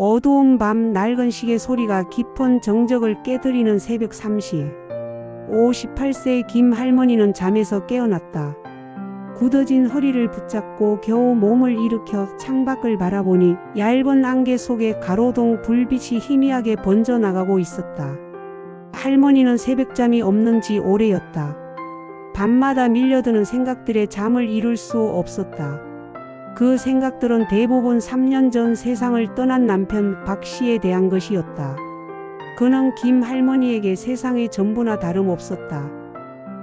어두운 밤 낡은 시계 소리가 깊은 정적을 깨뜨리는 새벽 3시. 58세의 김 할머니는 잠에서 깨어났다. 굳어진 허리를 붙잡고 겨우 몸을 일으켜 창밖을 바라보니 얇은 안개 속에 가로등 불빛이 희미하게 번져나가고 있었다. 할머니는 새벽잠이 없는 지 오래였다. 밤마다 밀려드는 생각들에 잠을 이룰 수 없었다. 그 생각들은 대부분 3년 전 세상을 떠난 남편 박 씨에 대한 것이었다. 그는 김 할머니에게 세상의 전부나 다름없었다.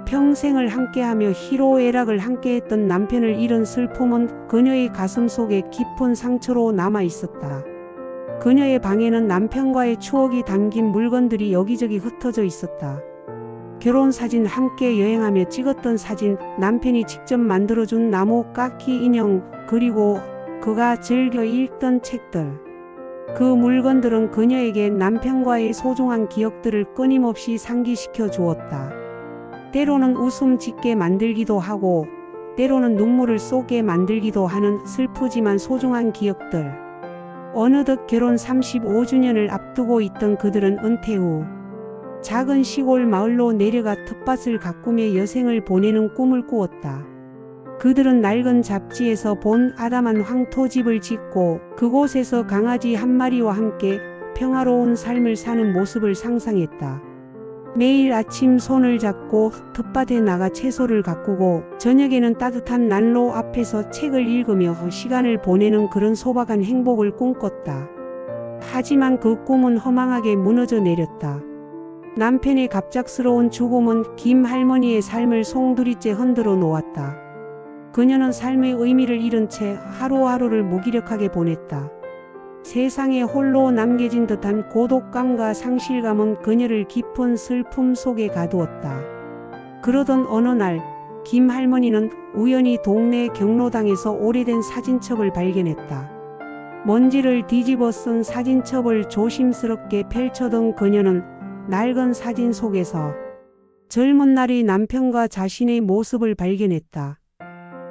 평생을 함께하며 희로애락을 함께했던 남편을 잃은 슬픔은 그녀의 가슴 속에 깊은 상처로 남아 있었다. 그녀의 방에는 남편과의 추억이 담긴 물건들이 여기저기 흩어져 있었다. 결혼 사진 함께 여행하며 찍었던 사진, 남편이 직접 만들어준 나무 깎기 인형, 그리고 그가 즐겨 읽던 책들. 그 물건들은 그녀에게 남편과의 소중한 기억들을 끊임없이 상기시켜 주었다. 때로는 웃음 짓게 만들기도 하고, 때로는 눈물을 쏟게 만들기도 하는 슬프지만 소중한 기억들. 어느덧 결혼 35주년을 앞두고 있던 그들은 은퇴 후 작은 시골 마을로 내려가 텃밭을 가꾸며 여생을 보내는 꿈을 꾸었다. 그들은 낡은 잡지에서 본 아담한 황토집을 짓고 그곳에서 강아지 한 마리와 함께 평화로운 삶을 사는 모습을 상상했다. 매일 아침 손을 잡고 텃밭에 나가 채소를 가꾸고 저녁에는 따뜻한 난로 앞에서 책을 읽으며 시간을 보내는 그런 소박한 행복을 꿈꿨다. 하지만 그 꿈은 허망하게 무너져 내렸다. 남편의 갑작스러운 죽음은 김 할머니의 삶을 송두리째 흔들어 놓았다. 그녀는 삶의 의미를 잃은 채 하루하루를 무기력하게 보냈다. 세상에 홀로 남겨진 듯한 고독감과 상실감은 그녀를 깊은 슬픔 속에 가두었다. 그러던 어느 날, 김 할머니는 우연히 동네 경로당에서 오래된 사진첩을 발견했다. 먼지를 뒤집어 쓴 사진첩을 조심스럽게 펼쳐던 그녀는 낡은 사진 속에서 젊은 날의 남편과 자신의 모습을 발견했다.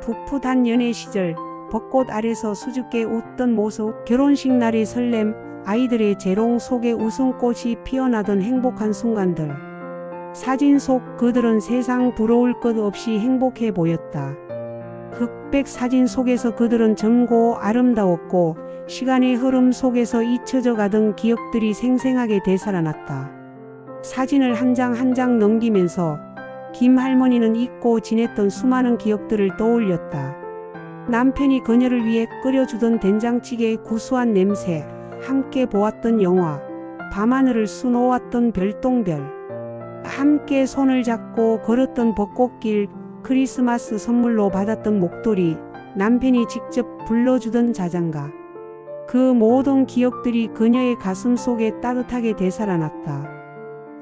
풋풋한 연애 시절, 벚꽃 아래서 수줍게 웃던 모습, 결혼식 날의 설렘, 아이들의 재롱 속에 웃음꽃이 피어나던 행복한 순간들. 사진 속 그들은 세상 부러울 것 없이 행복해 보였다. 흑백 사진 속에서 그들은 젊고 아름다웠고 시간의 흐름 속에서 잊혀져 가던 기억들이 생생하게 되살아났다. 사진을 한장 한 장 넘기면서 김 할머니는 잊고 지냈던 수많은 기억들을 떠올렸다. 남편이 그녀를 위해 끓여주던 된장찌개의 구수한 냄새, 함께 보았던 영화, 밤하늘을 수놓았던 별똥별, 함께 손을 잡고 걸었던 벚꽃길, 크리스마스 선물로 받았던 목도리, 남편이 직접 불러주던 자장가. 그 모든 기억들이 그녀의 가슴 속에 따뜻하게 되살아났다.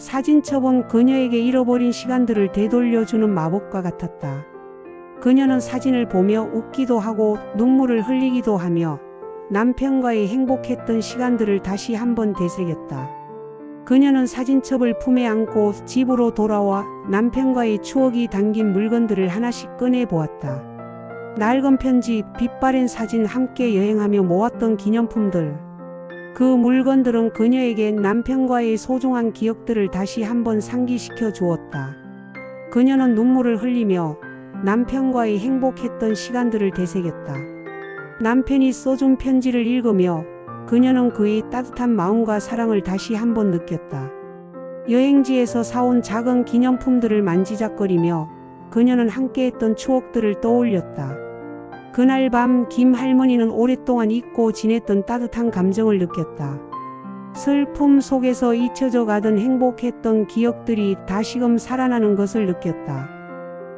사진첩은 그녀에게 잃어버린 시간들을 되돌려주는 마법과 같았다. 그녀는 사진을 보며 웃기도 하고 눈물을 흘리기도 하며 남편과의 행복했던 시간들을 다시 한번 되새겼다. 그녀는 사진첩을 품에 안고 집으로 돌아와 남편과의 추억이 담긴 물건들을 하나씩 꺼내 보았다. 낡은 편지, 빛바랜 사진 함께 여행하며 모았던 기념품들. 그 물건들은 그녀에게 남편과의 소중한 기억들을 다시 한번 상기시켜 주었다. 그녀는 눈물을 흘리며 남편과의 행복했던 시간들을 되새겼다. 남편이 써준 편지를 읽으며 그녀는 그의 따뜻한 마음과 사랑을 다시 한번 느꼈다. 여행지에서 사온 작은 기념품들을 만지작거리며 그녀는 함께했던 추억들을 떠올렸다. 그날 밤 김 할머니는 오랫동안 잊고 지냈던 따뜻한 감정을 느꼈다. 슬픔 속에서 잊혀져 가던 행복했던 기억들이 다시금 살아나는 것을 느꼈다.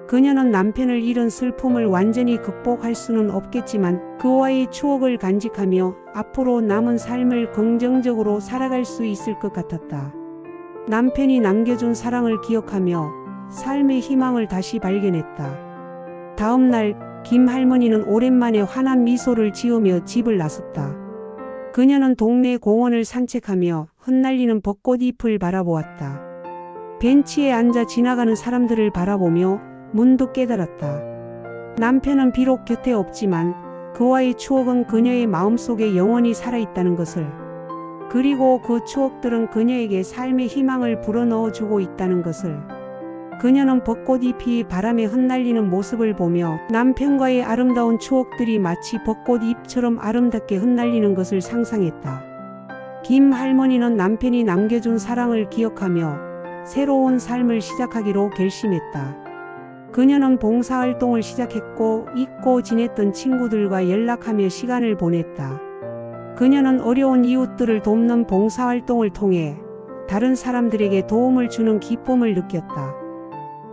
그녀는 남편을 잃은 슬픔을 완전히 극복할 수는 없겠지만 그와의 추억을 간직하며 앞으로 남은 삶을 긍정적으로 살아갈 수 있을 것 같았다. 남편이 남겨준 사랑을 기억하며 삶의 희망을 다시 발견했다. 다음 날 김 할머니는 오랜만에 환한 미소를 지으며 집을 나섰다. 그녀는 동네 공원을 산책하며 흩날리는 벚꽃잎을 바라보았다. 벤치에 앉아 지나가는 사람들을 바라보며 문득 깨달았다. 남편은 비록 곁에 없지만 그와의 추억은 그녀의 마음속에 영원히 살아있다는 것을. 그리고 그 추억들은 그녀에게 삶의 희망을 불어넣어 주고 있다는 것을. 그녀는 벚꽃 잎이 바람에 흩날리는 모습을 보며 남편과의 아름다운 추억들이 마치 벚꽃 잎처럼 아름답게 흩날리는 것을 상상했다. 김 할머니는 남편이 남겨준 사랑을 기억하며 새로운 삶을 시작하기로 결심했다. 그녀는 봉사활동을 시작했고 잊고 지냈던 친구들과 연락하며 시간을 보냈다. 그녀는 어려운 이웃들을 돕는 봉사활동을 통해 다른 사람들에게 도움을 주는 기쁨을 느꼈다.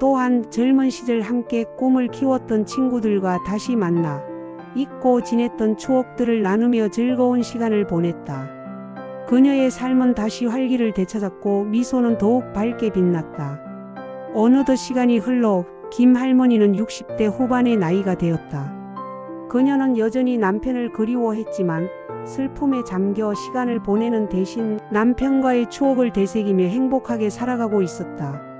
또한 젊은 시절 함께 꿈을 키웠던 친구들과 다시 만나 잊고 지냈던 추억들을 나누며 즐거운 시간을 보냈다. 그녀의 삶은 다시 활기를 되찾았고 미소는 더욱 밝게 빛났다. 어느덧 시간이 흘러 김 할머니는 60대 후반의 나이가 되었다. 그녀는 여전히 남편을 그리워했지만 슬픔에 잠겨 시간을 보내는 대신 남편과의 추억을 되새기며 행복하게 살아가고 있었다.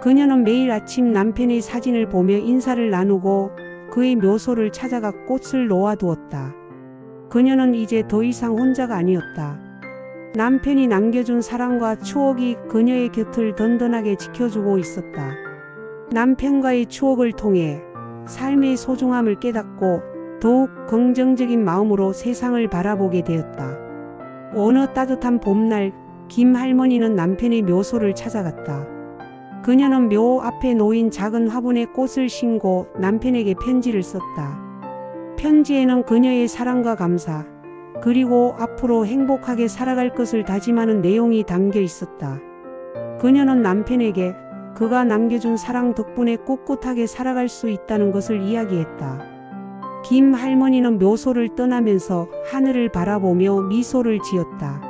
그녀는 매일 아침 남편의 사진을 보며 인사를 나누고 그의 묘소를 찾아가 꽃을 놓아두었다. 그녀는 이제 더 이상 혼자가 아니었다. 남편이 남겨준 사랑과 추억이 그녀의 곁을 든든하게 지켜주고 있었다. 남편과의 추억을 통해 삶의 소중함을 깨닫고 더욱 긍정적인 마음으로 세상을 바라보게 되었다. 어느 따뜻한 봄날 김 할머니는 남편의 묘소를 찾아갔다. 그녀는 묘 앞에 놓인 작은 화분에 꽃을 심고 남편에게 편지를 썼다. 편지에는 그녀의 사랑과 감사, 그리고 앞으로 행복하게 살아갈 것을 다짐하는 내용이 담겨 있었다. 그녀는 남편에게 그가 남겨준 사랑 덕분에 꿋꿋하게 살아갈 수 있다는 것을 이야기했다. 김 할머니는 묘소를 떠나면서 하늘을 바라보며 미소를 지었다.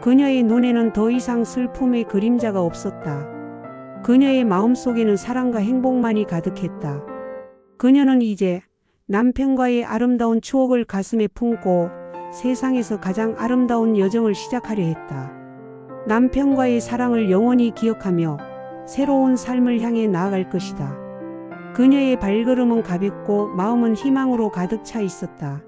그녀의 눈에는 더 이상 슬픔의 그림자가 없었다. 그녀의 마음속에는 사랑과 행복만이 가득했다. 그녀는 이제 남편과의 아름다운 추억을 가슴에 품고 세상에서 가장 아름다운 여정을 시작하려 했다. 남편과의 사랑을 영원히 기억하며 새로운 삶을 향해 나아갈 것이다. 그녀의 발걸음은 가볍고 마음은 희망으로 가득 차 있었다.